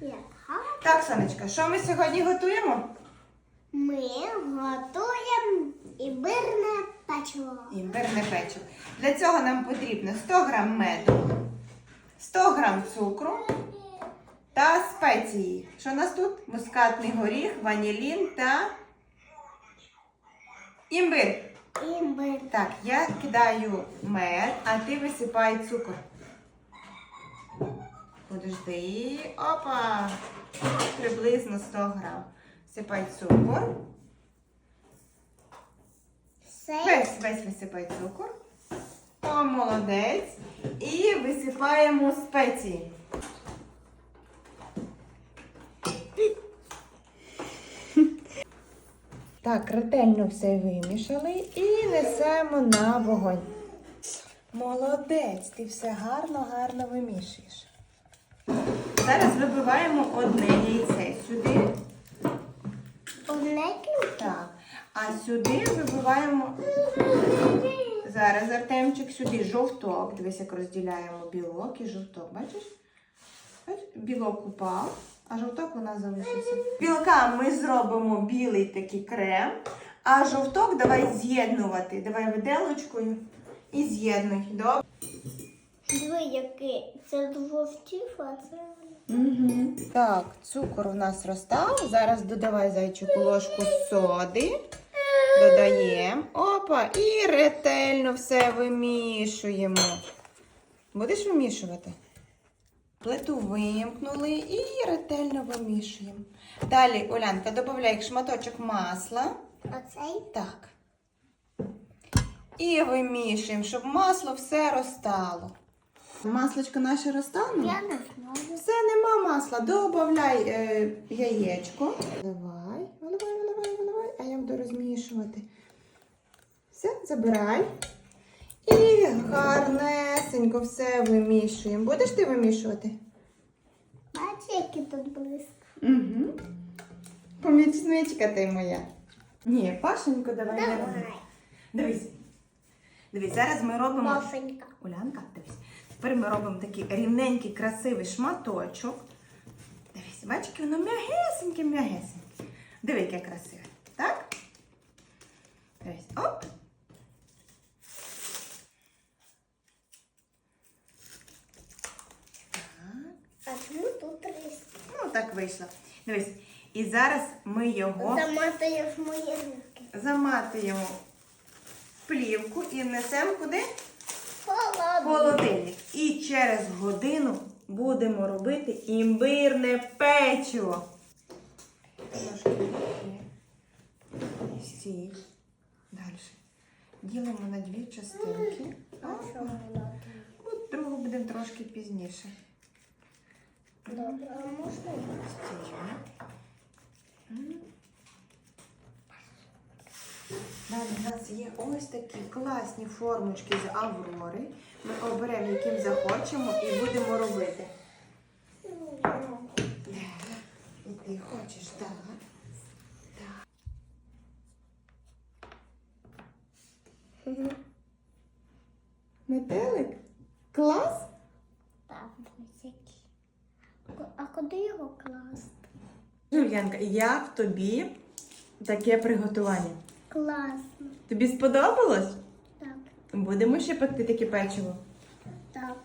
Як. Так, сонечка, що ми сьогодні готуємо? Ми готуємо імбирне печиво. Імбирне печиво. Для цього нам потрібно 100 грам меду, 100 грам цукру та спеції. Що у нас тут? Мускатний горіх, ванілін та імбир. Імбир. Так, я кидаю мед, а ти висипай цукор. Подожди. Опа! Приблизно 100 грам. Сипай цукор. Весь, весь висипай цукор. О, молодець. І висипаємо спеції. Так, ретельно все вимішали і несемо на вогонь. Молодець, ти все гарно, гарно вимішуєш. Зараз вибиваємо одне яйце сюди. Одне Так. А сюди вибиваємо зараз Артемчик сюди жовток. Дивись, як розділяємо білок і жовток. Бачиш? Білок упав, а жовток у нас залишився. Білка ми зробимо білий такий крем, а жовток давай з'єднувати. Давай виделочкою і з'єднуй. Добре? Диви, який. Це двовтів, а це. Угу. Так, цукор у нас розстав. Зараз додавай зайчику ложку соди. Додаємо. Опа, і ретельно все вимішуємо. Будеш вимішувати? Плиту вимкнули і ретельно вимішуємо. Далі, Олянка, додай шматочок масла. Оцей. Так. І вимішуємо, щоб масло все розтало. Маслочко наше розтало? Я не знаю. Все, нема масла. Добавляй е, яєчко. Давай, виливай, виливай, виливай, а я буду розмішувати. Все, забирай. І гарнесенько все вимішуємо. Будеш ти вимішувати? Бачиш, який тут блиск. Угу. Помічничка ти моя. Ні, Пашенько, давай. Давай. Дивись. Дивись, зараз ми робимо. Мафенька. Улянка, дивись. Тепер ми робимо такий рівненький, красивий шматочок. Дивись, бачиш, яке воно м'ягесеньке, м'ягесеньке. Диви, яке красиве. Так? Дивись, оп. А чому тут рис? Ну, так вийшло. Дивись. І зараз ми його Заматуєш мої руки. заматуємо в плівку і несемо куди? Холодильник. І через годину будемо робити імбирне печиво. Сіль. Далі. Ділимо на дві частинки. От другу будемо трошки пізніше. Добре, а можна? Далі у нас є ось такі класні формочки з аврори. Ми оберемо, яким захочемо, і будемо робити. І ти хочеш, так? Так. Метелик? Клас? Так. А куди його класти? Юльянка, як тобі таке приготування? Класно. Тобі сподобалось? Так. Будемо ще пекти таке печиво? Так.